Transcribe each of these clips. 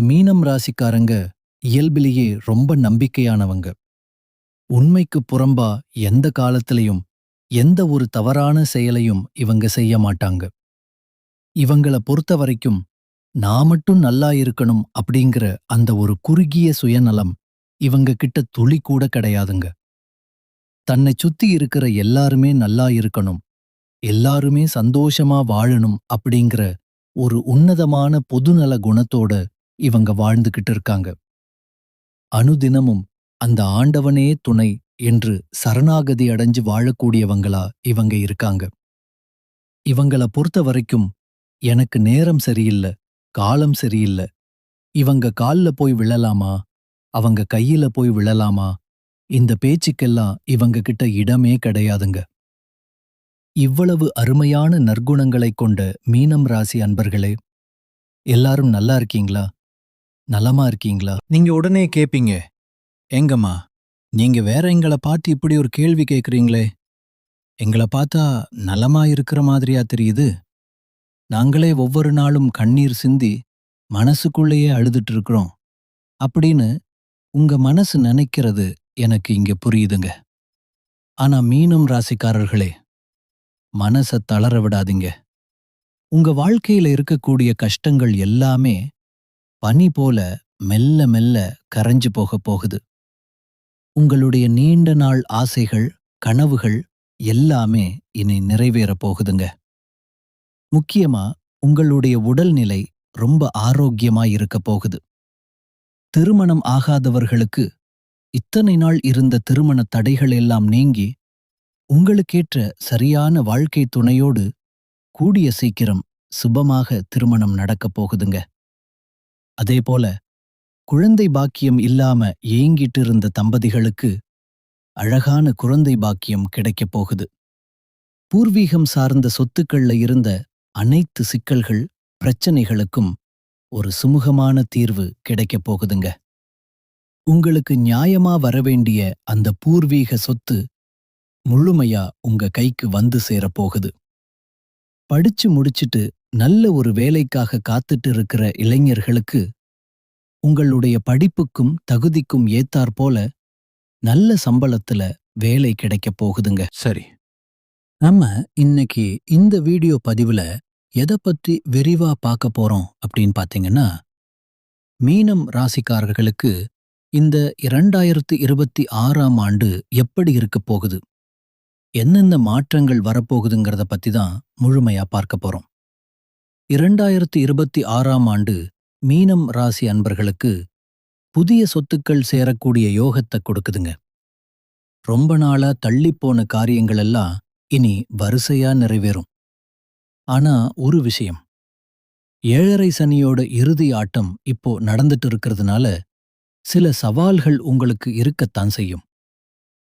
மீனம் ராசிக்காரங்க இயல்பிலேயே ரொம்ப நம்பிக்கையானவங்க. உண்மைக்கு புறம்பா எந்த காலத்திலையும் எந்த ஒரு தவறான செயலையும் இவங்க செய்ய மாட்டாங்க. இவங்கள பொறுத்த வரைக்கும் நான் மட்டும் நல்லா இருக்கணும் அப்படிங்கிற அந்த ஒரு குறுகிய சுயநலம் இவங்க கிட்ட துளி கூட கிடையாதுங்க. தன்னை சுத்தி இருக்கிற எல்லாருமே நல்லா இருக்கணும் எல்லாருமே சந்தோஷமா வாழணும் அப்படிங்கிற ஒரு உன்னதமான பொதுநல குணத்தோட இவங்க வாழ்ந்துகிட்டு இருக்காங்க. அனுதினமும் அந்த ஆண்டவனே துணை என்று சரணாகதி அடைஞ்சு வாழக்கூடியவங்களா இவங்க இருக்காங்க. இவங்கள பொறுத்த வரைக்கும் எனக்கு நேரம் சரியில்லை காலம் சரியில்லை. இவங்க கால்ல போய் விழலாமா? அவங்க கையில போய் விழலாமா? இந்த பேச்சுக்கெல்லாம் இவங்க கிட்ட இடமே கிடையாதுங்க. இவ்வளவு அருமையான நற்குணங்களைக் கொண்ட மீனம் ராசி அன்பர்களே எல்லாரும் நல்லா இருக்கீங்களா? நலமா இருக்கீங்களா? நீங்க உடனே கேப்பீங்க. எங்கம்மா? நீங்க வேற எங்கள பார்த்து இப்படி ஒரு கேள்வி கேக்குறீங்களே. எங்கள பார்த்தா நலமா இருக்கிற மாதிரியா தெரியுது? நாங்களே ஒவ்வொரு நாளும் கண்ணீர் சிந்தி மனசுக்குள்ளேயே அழுதுட்டு இருக்கிறோம் அப்படின்னு உங்க மனசு நினைக்கிறது எனக்கு இங்க புரியுதுங்க. ஆனா மீனம் ராசிக்காரர்களே மனச தளர விடாதீங்க. உங்க வாழ்க்கையில இருக்கக்கூடிய கஷ்டங்கள் எல்லாமே பனி போல மெல்ல மெல்ல கரைஞ்சு போக போகுது. உங்களுடைய நீண்ட நாள் ஆசைகள் கனவுகள் எல்லாமே இனி நிறைவேறப் போகுதுங்க. முக்கியமா உங்களுடைய உடல்நிலை ரொம்ப ஆரோக்கியமா இருக்க போகுது. திருமணம் ஆகாதவர்களுக்கு இத்தனை நாள் இருந்த திருமண தடைகள் எல்லாம் நீங்கி உங்களுக்கேற்ற சரியான வாழ்க்கை துணையோடு கூடிய சீக்கிரம் சுபமாக திருமணம் நடக்கப் போகுதுங்க. அதேபோல குழந்தை பாக்கியம் இல்லாம ஏங்கிட்டு இருந்த தம்பதிகளுக்கு அழகான குழந்தை பாக்கியம் கிடைக்கப் போகுது. பூர்வீகம் சார்ந்த சொத்துக்கள்ல இருந்த அனைத்து சிக்கல்கள் பிரச்சனைகளுக்கும் ஒரு சுமூகமான தீர்வு கிடைக்கப் போகுதுங்க. உங்களுக்கு நியாயமா வரவேண்டிய அந்த பூர்வீக சொத்து முழுமையா உங்க கைக்கு வந்து சேரப்போகுது படிச்சு முடிச்சிட்டு நல்ல ஒரு வேலைக்காக காத்துட்டு இருக்கிற இளைஞர்களுக்கு உங்களுடைய படிப்புக்கும் தகுதிக்கும் ஏத்தாற்போல நல்ல சம்பளத்துல வேலை கிடைக்கப் போகுதுங்க. சரி. நம்ம இன்னைக்கு இந்த வீடியோ பதிவுல எதை பற்றி விரிவா பார்க்க போறோம் அப்படின்னு பாத்தீங்கன்னா மீனம் ராசிக்காரர்களுக்கு இந்த இரண்டாயிரத்து இருபத்தி ஆறாம் ஆண்டு எப்படி இருக்க போகுது? என்னென்ன மாற்றங்கள் வரப்போகுதுங்கிறத பத்தி தான் முழுமையா பார்க்க போறோம். இரண்டாயிரத்து இருபத்தி ஆறாம் ஆண்டு மீனம் ராசி அன்பர்களுக்கு புதிய சொத்துக்கள் சேரக்கூடிய யோகத்தை கொடுக்குதுங்க. ரொம்ப நாளா தள்ளிப்போன காரியங்கள் எல்லாம் இனி வரிசையா நிறைவேறும். ஆனா ஒரு விஷயம். ஏழரை சனியோட இறுதி ஆட்டம் இப்போ நடந்துட்டு இருக்கிறதுனால சில சவால்கள் உங்களுக்கு இருக்கத்தான் செய்யும்.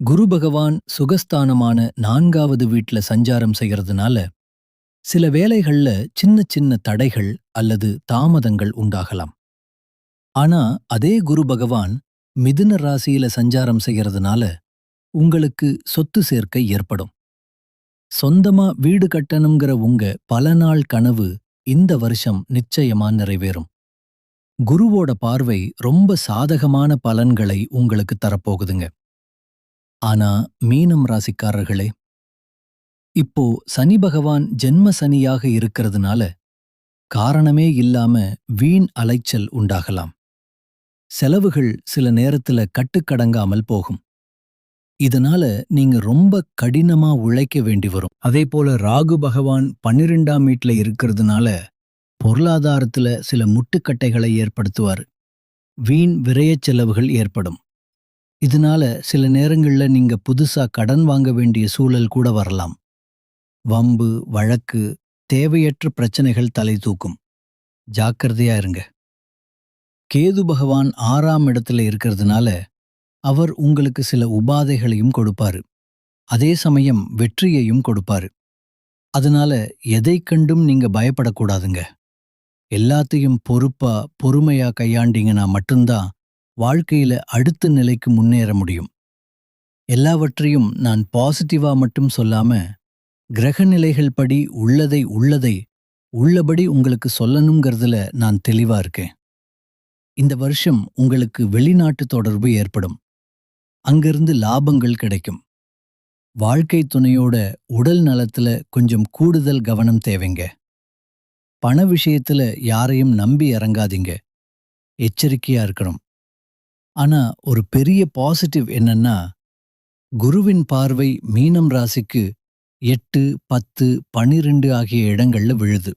குரு பகவான் சுகஸ்தானமான நான்காவது வீட்ல சஞ்சாரம் செய்யறதுனால சில வேலைகள்ல சின்ன சின்ன தடைகள் அல்லது தாமதங்கள் உண்டாகலாம். ஆனா அதே குரு பகவான் மிதுன ராசியில சஞ்சாரம் செய்யறதுனால உங்களுக்கு சொத்து சேர்க்கை ஏற்படும். சொந்தமா வீடு கட்டணுங்கிற உங்க பல நாள் கனவு இந்த வருஷம் நிச்சயமா நிறைவேறும். குருவோட பார்வை ரொம்ப சாதகமான பலன்களை உங்களுக்கு தரப்போகுதுங்க. ஆனா மீனம் ராசிக்காரர்களே இப்போ சனி பகவான் ஜென்ம சனியாக இருக்கிறதுனால காரணமே இல்லாம வீண் அலைச்சல் உண்டாகலாம். செலவுகள் சில நேரத்துல கட்டுக்கடங்காமல் போகும். இதனால நீங்க ரொம்ப கடினமா உழைக்க வேண்டி வரும். அதே போல ராகு பகவான் பன்னிரெண்டாம் வீட்டில் இருக்கிறதுனால பொருளாதாரத்துல சில முட்டுக்கட்டைகளை ஏற்படுத்துவார். வீண் விரயச் செலவுகள் ஏற்படும். இதனால சில நேரங்கள்ல நீங்க புதுசா கடன் வாங்க வேண்டிய சூழல் கூட வரலாம். வம்பு வழக்கு தேவையற்ற பிரச்சனைகள் தலை தூக்கும். ஜாக்கிரதையா இருங்க. கேது பகவான் ஆறாம் இடத்துல இருக்கிறதுனால அவர் உங்களுக்கு சில உபாதைகளையும் கொடுப்பாரு. அதே சமயம் வெற்றியையும் கொடுப்பாரு. அதனால எதை கண்டும் நீங்க பயப்படக்கூடாதுங்க. எல்லாத்தையும் பொறுப்பா பொறுமையா கையாண்டீங்கன்னா மட்டும்தான் வாழ்க்கையில அடுத்த நிலைக்கு முன்னேற முடியும். எல்லாவற்றையும் நான் பாசிட்டிவா மட்டும் சொல்லாம கிரக நிலைகள் படி உள்ளதை உள்ளதை உள்ளபடி உங்களுக்கு சொல்லணுங்கிறதுல நான் தெளிவா இருக்கேன். இந்த வருஷம் உங்களுக்கு வெளிநாட்டு தொடர்பு ஏற்படும். அங்கிருந்து லாபங்கள் கிடைக்கும். வாழ்க்கை துணையோட உடல் நலத்துல கொஞ்சம் கூடுதல் கவனம் தேவைங்க. பண விஷயத்துல யாரையும் நம்பி இறங்காதீங்க. எச்சரிக்கையா இருக்கணும். ஆனா ஒரு பெரிய பாசிட்டிவ் என்னன்னா குருவின் பார்வை மீனம் ராசிக்கு எட்டு பத்து பனிரெண்டு ஆகிய இடங்கள்ல விழுது.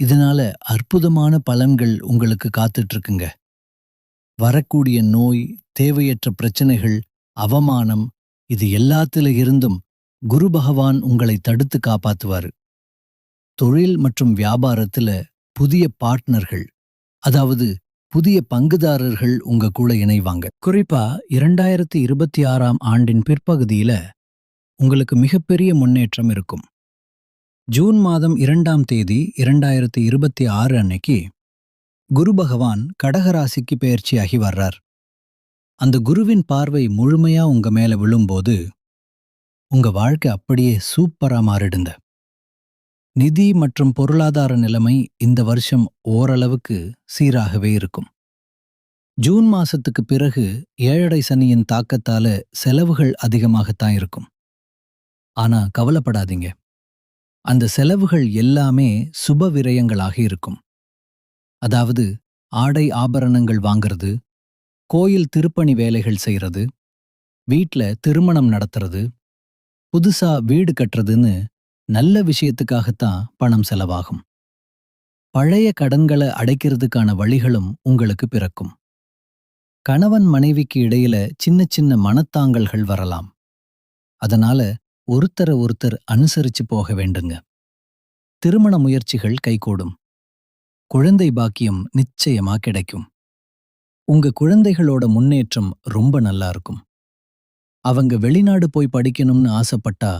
இதனால அற்புதமான பலன்கள் உங்களுக்கு காத்துட்டு இருக்குங்க வரக்கூடிய நோய் தேவையற்ற பிரச்சனைகள் அவமானம் இது எல்லாத்துல இருந்தும் குரு பகவான் உங்களை தடுத்து காப்பாத்துவாரு. தொழில் மற்றும் வியாபாரத்துல புதிய பார்ட்னர்கள் அதாவது புதிய பங்குதாரர்கள் உங்க கூட இணைவாங்க. குறிப்பா இரண்டாயிரத்தி இருபத்தி ஆறாம் ஆண்டின் பிற்பகுதியில உங்களுக்கு மிகப்பெரிய முன்னேற்றம் இருக்கும். ஜூன் மாதம் இரண்டாம் தேதி இரண்டாயிரத்தி இருபத்தி ஆறு அன்னைக்கு குரு பகவான் கடகராசிக்கு பெயர்ச்சியாகி வர்றார். அந்த குருவின் பார்வை முழுமையா உங்க மேல விழும்போது உங்க வாழ்க்கை அப்படியே சூப்பரா மாறிடுங்க. நிதி மற்றும் பொருளாதார நிலைமை இந்த வருஷம் ஓரளவுக்கு சீராகவே இருக்கும். ஜூன் மாசத்துக்கு பிறகு ஏழடை சனியின் தாக்கத்தால செலவுகள் அதிகமாகத்தான் இருக்கும். ஆனா கவலைப்படாதீங்க. அந்த செலவுகள் எல்லாமே சுப விரயங்களாக இருக்கும். அதாவது ஆடை ஆபரணங்கள் வாங்கிறது கோயில் திருப்பணி வேலைகள் செய்யறது வீட்ல திருமணம் நடத்துறது புதுசா வீடு கட்டுறதுன்னு நல்ல விஷயத்துக்காகத்தான் பணம் செலவாகும். பழைய கடன்களை அடைக்கிறதுக்கான வழிகளும் உங்களுக்கு பிறக்கும். கணவன் மனைவிக்கு இடையில சின்ன சின்ன மனத்தாங்கல்கள் வரலாம். அதனால ஒருத்தரை ஒருத்தர் அனுசரிச்சு போக வேண்டுங்க. திருமண முயற்சிகள் கைகூடும். குழந்தை பாக்கியம் நிச்சயமா கிடைக்கும். உங்க குழந்தைகளோட முன்னேற்றம் ரொம்ப நல்லா இருக்கும். அவங்க வெளிநாடு போய் படிக்கணும்னு ஆசைப்பட்டா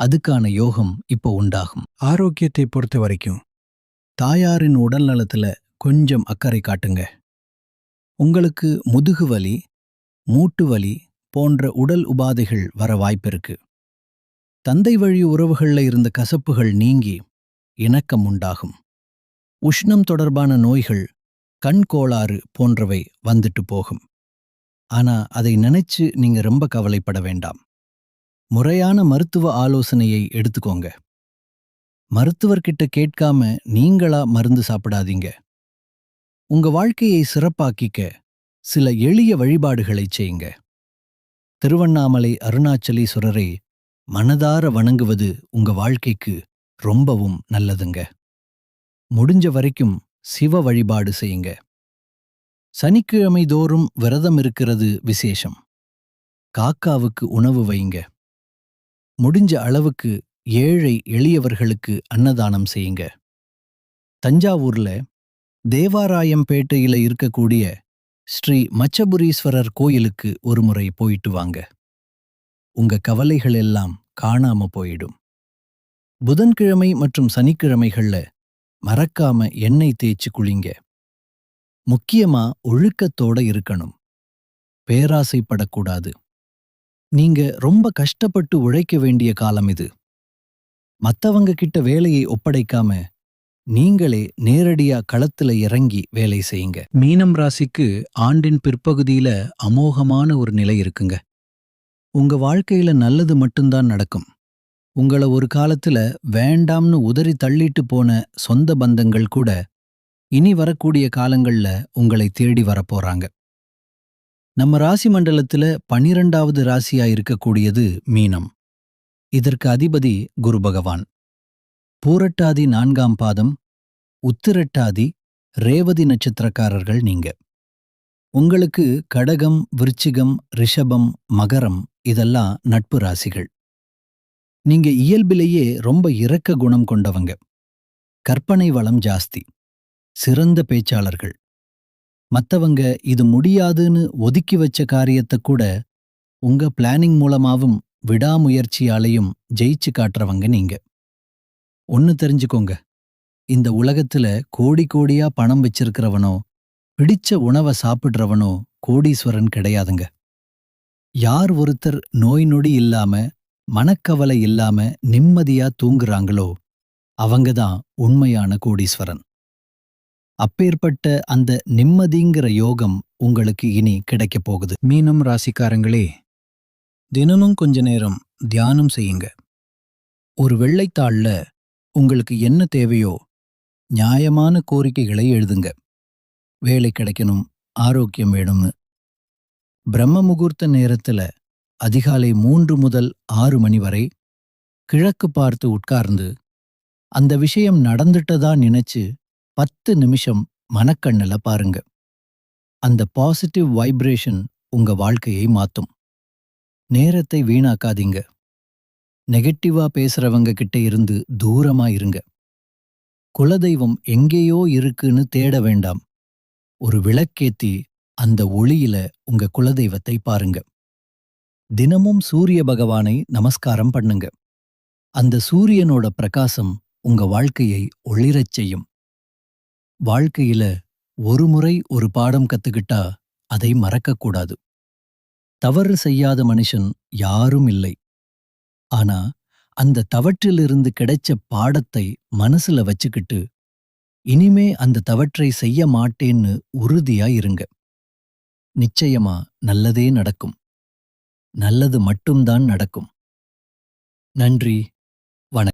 அதுக்கான யோகம் இப்போ உண்டாகும். ஆரோக்கியத்தை பொறுத்த வரைக்கும் தாயாரின் உடல் நலத்துல கொஞ்சம் அக்கறை காட்டுங்க. உங்களுக்கு முதுகு வலி மூட்டு வலி போன்ற உடல் உபாதைகள் வர வாய்ப்பிருக்கு தந்தை வழி உறவுகளில் இருந்த கசப்புகள் நீங்கி இணக்கம் உண்டாகும். உஷ்ணம் தொடர்பான நோய்கள் கண் கோளாறு போன்றவை வந்துட்டு போகும். ஆனா அதை நினைச்சு நீங்க ரொம்ப கவலைப்பட வேண்டாம். முறையான மருத்துவ ஆலோசனையை எடுத்துக்கோங்க. மருத்துவர்கிட்ட கேட்காம நீங்களா மருந்து சாப்பிடாதீங்க. உங்க வாழ்க்கையை சிறப்பாக்கிக்க சில எளிய வழிபாடுகளைச் செய்யுங்க. திருவண்ணாமலை அருணாச்சலீஸ்வரரை மனதார வணங்குவது உங்க வாழ்க்கைக்கு ரொம்பவும் நல்லதுங்க. முடிஞ்ச வரைக்கும் சிவ வழிபாடு செய்யுங்க. சனிக்கிழமை தோறும் விரதம் இருக்கிறது விசேஷம். காக்காவுக்கு உணவு வைங்க முடிஞ்ச அளவுக்கு ஏழை எளியவர்களுக்கு அன்னதானம் செய்யுங்க. தஞ்சாவூர்ல தேவாராயம்பேட்டையில இருக்கக்கூடிய ஸ்ரீ மச்சபுரீஸ்வரர் கோயிலுக்கு ஒருமுறை போயிட்டு வாங்க. உங்க கவலைகள் எல்லாம் காணாம போயிடும். புதன்கிழமை மற்றும் சனிக்கிழமைகள்ல மறக்காம எண்ணெய் தேய்ச்சு குளிங்க. முக்கியமா ஒழுக்கத்தோட இருக்கணும். பேராசைப்படக்கூடாது. நீங்க ரொம்ப கஷ்டப்பட்டு உழைக்க வேண்டிய காலம் இது. மத்தவங்க கிட்ட வேலையை ஒப்படைக்காம நீங்களே நேரடியா களத்துல இறங்கி வேலை செய்யுங்க. மீனம் ராசிக்கு ஆண்டின் பிற்பகுதியில அமோகமான ஒரு நிலை இருக்குங்க. உங்க வாழ்க்கையில நல்லது மட்டும்தான் நடக்கும். உங்களை ஒரு காலத்துல வேண்டாம்னு உதறி தள்ளிட்டு போன சொந்த பந்தங்கள் கூட இனி வரக்கூடிய காலங்கள்ல உங்களை தேடி வரப்போறாங்க. நம்ம ராசி மண்டலத்துல பனிரெண்டாவது ராசியா இருக்கக்கூடியது மீனம். இதற்கு அதிபதி குரு பகவான். பூரட்டாதி நான்காம் பாதம் உத்திரட்டாதி ரேவதி நட்சத்திரக்காரர்கள் நீங்க. உங்களுக்கு கடகம் விருச்சிகம் ரிஷபம் மகரம் இதெல்லாம் நட்பு ராசிகள். நீங்க இயல்பிலேயே ரொம்ப இரக்க குணம் கொண்டவங்க. கற்பனை வளம் ஜாஸ்தி. சிறந்த பேச்சாளர்கள். மத்தவங்க இது முடியாதுன்னு ஒதுக்கி வச்ச காரியத்தை கூட உங்க பிளானிங் மூலமாவும் விடாமுயற்சியாலையும் ஜெயிச்சு காட்டுறவங்க நீங்க. ஒன்னு தெரிஞ்சுக்கோங்க. இந்த உலகத்துல கோடி கோடியா பணம் வச்சிருக்கிறவனோ பிடிச்ச உணவை சாப்பிடுறவனோ கோடீஸ்வரன் கிடையாதுங்க. யார் ஒருத்தர் நோய் நொடி இல்லாம மனக்கவலை இல்லாம நிம்மதியா தூங்குறாங்களோ அவங்க தான் உண்மையான கோடீஸ்வரன். அப்பேற்பட்ட அந்த நிம்மதிங்கிற யோகம் உங்களுக்கு இனி கிடைக்கப் போகுது. மீனம் ராசிக்காரங்களே தினமும் கொஞ்ச நேரம் தியானம் செய்யுங்க. ஒரு வெள்ளைத்தாளில் உங்களுக்கு என்ன தேவையோ நியாயமான கோரிக்கைகளை எழுதுங்க. வேலை கிடைக்கணும் ஆரோக்கியம் வேணும்னு. பிரம்ம முகூர்த்த நேரத்துல அதிகாலை மூன்று முதல் ஆறு மணி வரை கிழக்கு பார்த்து உட்கார்ந்து அந்த விஷயம் நடந்துட்டதா நினைச்சு பத்து நிமிஷம் மனக்கண்ணுல பாருங்க. அந்த பாசிட்டிவ் வைப்ரேஷன் உங்க வாழ்க்கையை மாத்தும். நேரத்தை வீணாக்காதீங்க. நெகட்டிவா பேசுறவங்க கிட்ட இருந்து தூரமா இருங்க. குலதெய்வம் எங்கேயோ இருக்குன்னு தேட வேண்டாம். ஒரு விளக்கேத்தி அந்த ஒளியில உங்க குலதெய்வத்தை பாருங்க. தினமும் சூரிய பகவானை நமஸ்காரம் பண்ணுங்க. அந்த சூரியனோட பிரகாசம் உங்க வாழ்க்கையை ஒளிரச் செய்யும். வாழ்க்கையில ஒரு முறை ஒரு பாடம் கத்துக்கிட்டா அதை மறக்கக்கூடாது தவறு செய்யாத மனுஷன் யாரும் இல்லை. ஆனா அந்த தவற்றிலிருந்து கிடைச்ச பாடத்தை மனசுல வச்சுக்கிட்டு இனிமே அந்த தவற்றை செய்ய மாட்டேன்னு உறுதியா இருங்க. நிச்சயமா நல்லதே நடக்கும். நல்லது மட்டும்தான் நடக்கும். நன்றி.